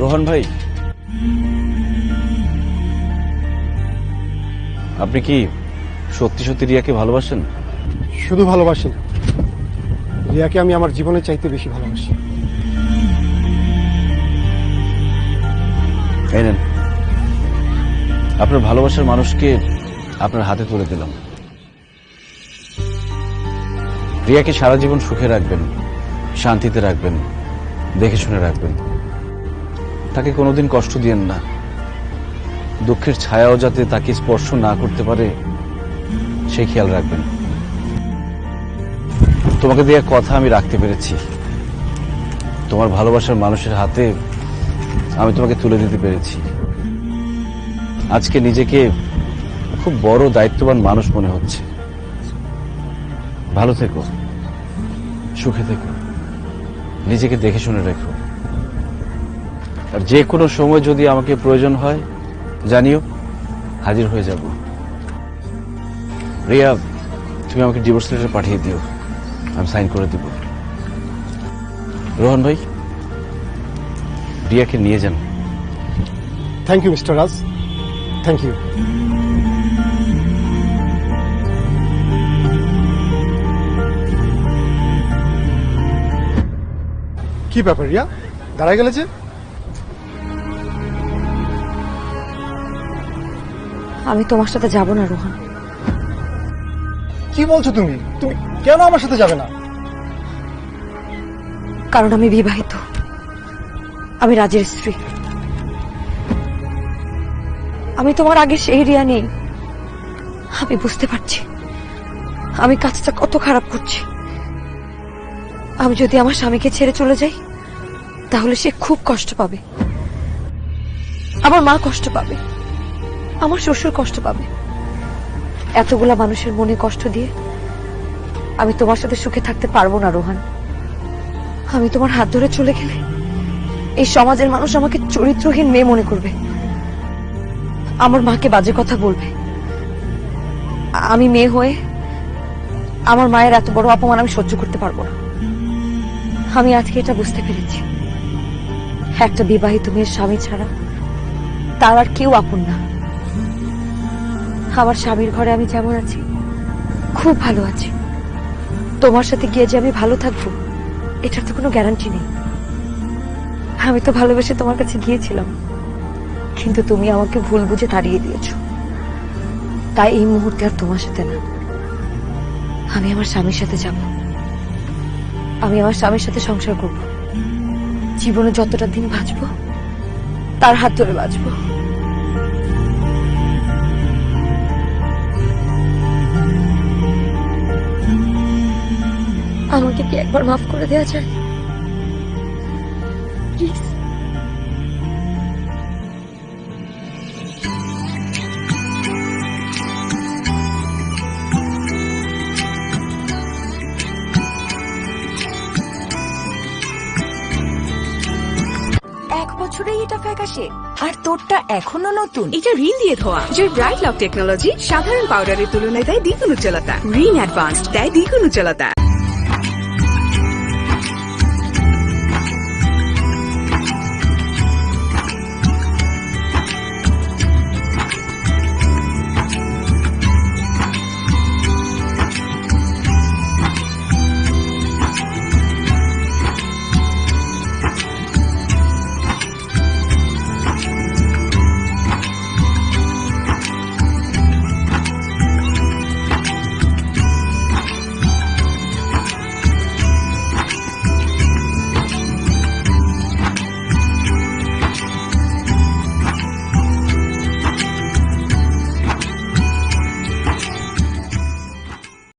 রোহন ভাই আপনি কি সত্যি সত্যি রিয়াকে ভালোবাসেন? শুধু ভালোবাসি না রিয়াকে আমি আমার জীবনের চাইতে বেশি ভালোবাসি। এই নেন আপনার ভালোবাসার মানুষকে আপনার হাতে তুলে দিলাম। রিয়াকে সারা জীবন সুখে রাখবেন শান্তিতে রাখবেন দেখে শুনে রাখবেন। তাকে কোনোদিন কষ্ট দিয়েন না। দুঃখের ছায়াও যাতে তাকে স্পর্শ না করতে পারে, সেই খেয়াল রাখবেন। তোমাকে দেওয়া কথা আমি রাখতে পেরেছি। তোমার ভালোবাসার মানুষের হাতে আমি তোমাকে তুলে দিতে পেরেছি। আজকে নিজেকে খুব বড় দায়িত্ববান মানুষ মনে হচ্ছে। ভালো থেকো, সুখে থেকো। নিজেকে দেখে শুনে রেখো। আর যে কোনো সময় যদি আমাকে প্রয়োজন হয়, জানিও, হাজির হয়ে যাব। রিয়া, তুমি আমাকে ডিভোর্স লেটার পাঠিয়ে দিও। আমি সাইন করে দিব। রোহন ভাই, রিয়াকে নিয়ে যান। Thank you mister Raj thank you কি ব্যাপার রিয়া? দাঁড়ায় গেলে যে? আমি তোমার সাথে যাব না রোহান। কি বলছো তুমি? তুমি কেন আমার সাথে যাবে না? কারণ আমি বিবাহিত। আমি রাজের স্ত্রী। আমি তোমার আগে সেই রিয়া নেই। আমি বুঝতে পারছি। আমি কাজটা কত খারাপ করছি। আমি যদি আমার স্বামীকে ছেড়ে চলে যাই তাহলে সে খুব কষ্ট পাবে। আমার মা কষ্ট পাবে। আমার শ্বশুর কষ্ট পাবে। এতগুলা মানুষের মনে কষ্ট দিয়ে আমি তোমার সাথে সুখে থাকতে পারব না, রোহান। আমি তোমার হাত ধরে চলে গেলে এই সমাজের মানুষ আমাকে চরিত্রহীন মেয়ে মনে করবে। আমার মাকে বাজে কথা বলবে। আমি মেয়ে হয়ে আমার মায়ের এত বড় অপমান আমি সহ্য করতে পারব না। আমি আজকে এটা বুঝতে পেরেছি। একটা বিবাহিত মেয়ের স্বামী ছাড়া তার আর কেউ আপন না। আমার স্বামীর ঘরে আমি যেমন আছি, খুব ভালো আছি। তোমার সাথে গিয়ে যে আমি ভালো থাকব, এটার তো কোনো গ্যারান্টি নেই। আমি তো ভালোবেসে তোমার কাছে গিয়েছিলাম, কিন্তু তুমি আমাকে ভুল বুঝে তাড়িয়ে দিয়েছ। তাই এই মুহূর্তে আর তোমার সাথে না। আমি আমার স্বামীর সাথে যাব। আমি আমার স্বামীর সাথে সংসার করব। জীবনে যতটা দিন বাঁচবো, তার হাত ধরে বাঁচবো। আমাকে কি একবার মাফ করে দেওয়া যায়? প্লিজ এক বছরেই এটা ফ্যাকাশে, আর তোরটা এখনও নতুন। এটা রিন দিয়ে ধোয়া। যে ব্রাইট লক টেকনোলজি সাধারণ পাউডারের তুলনায় দেয় দ্বিগুণ উজ্জ্বলতা। রিন অ্যাডভান্সড দেয় দ্বিগুণ উজ্জ্বলতা।